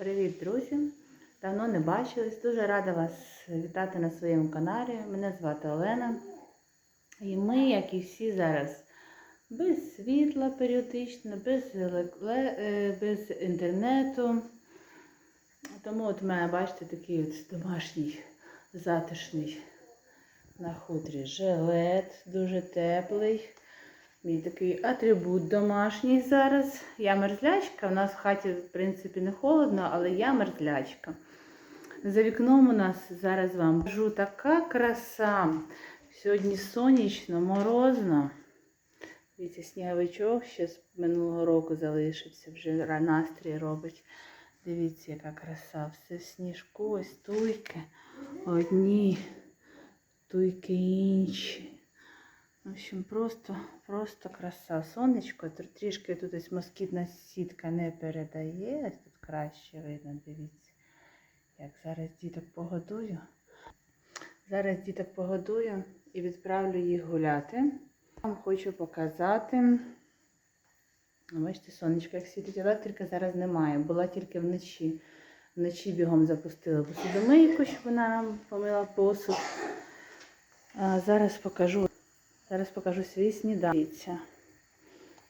Привіт, друзі! Давно не бачились. Дуже рада вас вітати на своєму каналі. Мене звати Олена. І ми, як і всі зараз, без світла періодично, без, е, без інтернету. Тому от у мене, бачите, такий от домашній затишний на хутрі жилет, дуже теплий. Мій такий атрибут домашній зараз. Я мерзлячка. У нас в хаті, в принципі, не холодно, але я мерзлячка. За вікном у нас зараз вам кажу така краса. Сьогодні сонячно, морозно. Дивіться, сніговичок ще з минулого року залишився, вже настрій робить. Дивіться, яка краса. Все сніжку, ось туйки. Одні, туйки інші. В общем, просто, просто краса. Сонечко, трішки тут ось москітна сітка не передає. Ось тут краще видно, дивіться. Як зараз діток погодую. Зараз діток погодую і відправлю їх гуляти. Вам хочу показати. Бачите, сонечко, як світить електрика зараз немає. Була тільки вночі. Вночі бігом запустила посудомийку, щоб вона нам помила посуд. А зараз покажу. Зараз покажу свій. Дивіться.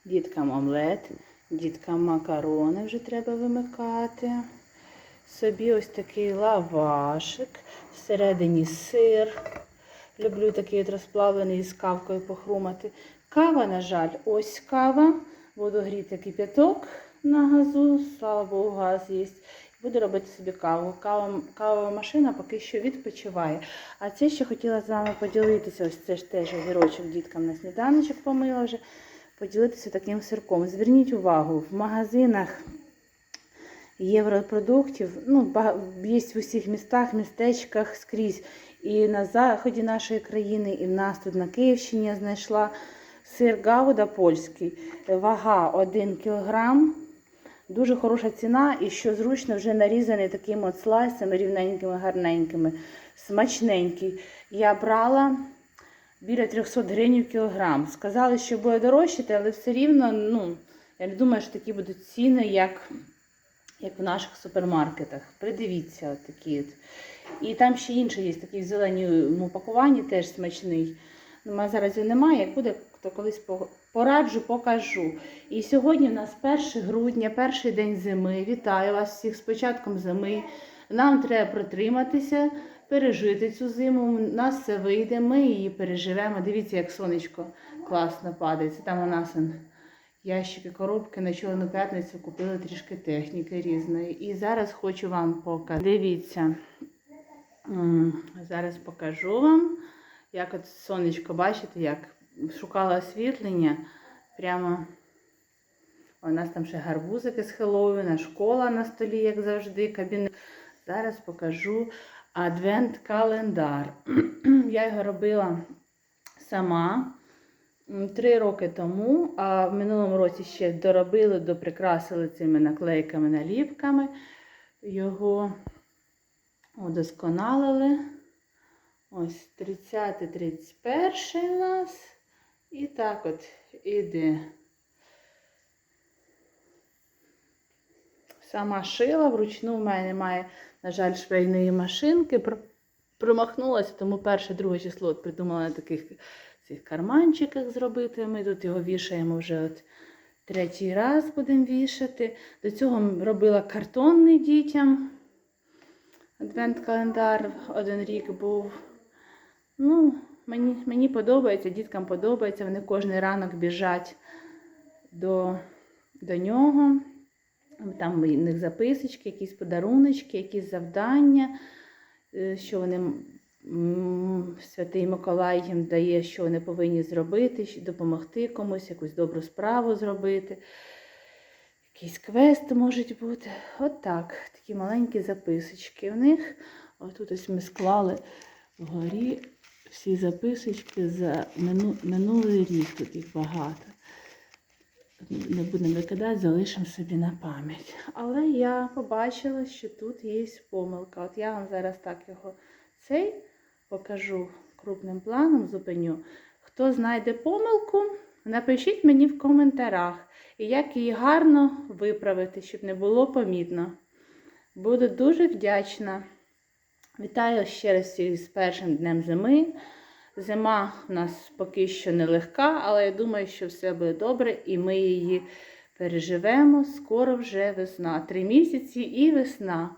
Діткам омлет, діткам макарони вже треба вимикати. Собі ось такий лавашик, всередині сир. Люблю такий от розплавлений з кавкою похрумати. Кава, на жаль, ось кава. Буду гріти кип'яток на газу, слава Богу, газ є. Буду робити собі каву. Кава, кавова машина поки що відпочиває. А це ще хотіла з вами поділитися. Ось це ж теж огірочок діткам на сніданочок помила вже. Поділитися таким сирком. Зверніть увагу, в магазинах європродуктів, ну, є в усіх містах, містечках скрізь. І на заході нашої країни, і в нас тут на Київщині я знайшла сир Гауда польський. Вага 1 кілограм. Дуже хороша ціна і що зручно вже нарізаний такими от слайсами, рівненькими, гарненькими, смачненький. Я брала біля 300 гривень кілограм. Сказали, що буде дорожчати, але все рівно, ну, я не думаю, що такі будуть ціни, як, як в наших супермаркетах. Придивіться, от такі от. І там ще інший є, такий в зеленому пакуванні, теж смачний. У мене зараз його немає, як буде, то колись пораджу, покажу. І сьогодні в нас 1 грудня, перший день зими. Вітаю вас всіх з початком зими. Нам треба протриматися, пережити цю зиму. У нас все вийде, ми її переживемо. Дивіться, як сонечко класно падає. Це там у нас ящики, коробки на Чорну п'ятницю купили трішки техніки різної. І зараз хочу вам показати. Дивіться. Зараз покажу вам, як от сонечко, бачите, як шукала освітлення. Прямо у нас там ще гарбузики з Хеллоуіна, школа на столі, як завжди, кабінет. Зараз покажу адвент-календар. Я його робила сама три роки тому, а в минулому році ще доробили, доприкрасили цими наклейками, наліпками. Його удосконалили. Ось 30-31 у нас. І так от іде. Сама шила, вручну в мене немає, на жаль, швейної машинки. Промахнулася, тому перше, друге число от придумала на таких цих карманчиках зробити. Ми тут його вішаємо вже от третій раз будемо вішати. До цього робила картонний дітям. Адвент-календар один рік був. Ну, мені, мені подобається, діткам подобається. Вони кожен ранок біжать до, до нього. Там у них записочки, якісь подаруночки, якісь завдання, е, що вони Святий Миколай їм дає, що вони повинні зробити, допомогти комусь, якусь добру справу зробити. Якісь квести можуть бути. От так. Такі маленькі записочки в них. Отут ось ми склали вгорі всі записочки за мину, минулий рік. Тут їх багато. Не будемо викидати, залишимо собі на пам'ять. Але я побачила, що тут є помилка. От я вам зараз так його цей покажу крупним планом, зупиню. Хто знайде помилку, напишіть мені в коментарях, і як її гарно виправити, щоб не було помітно. Буду дуже вдячна. Вітаю ще раз всіх з першим днем зими. Зима в нас поки що нелегка, але я думаю, що все буде добре і ми її переживемо. Скоро вже весна. Три місяці і весна.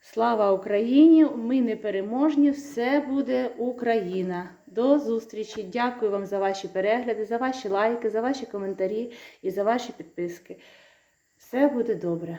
Слава Україні! Ми непереможні, все буде Україна. До зустрічі! Дякую вам за ваші перегляди, за ваші лайки, за ваші коментарі і за ваші підписки. Все буде добре.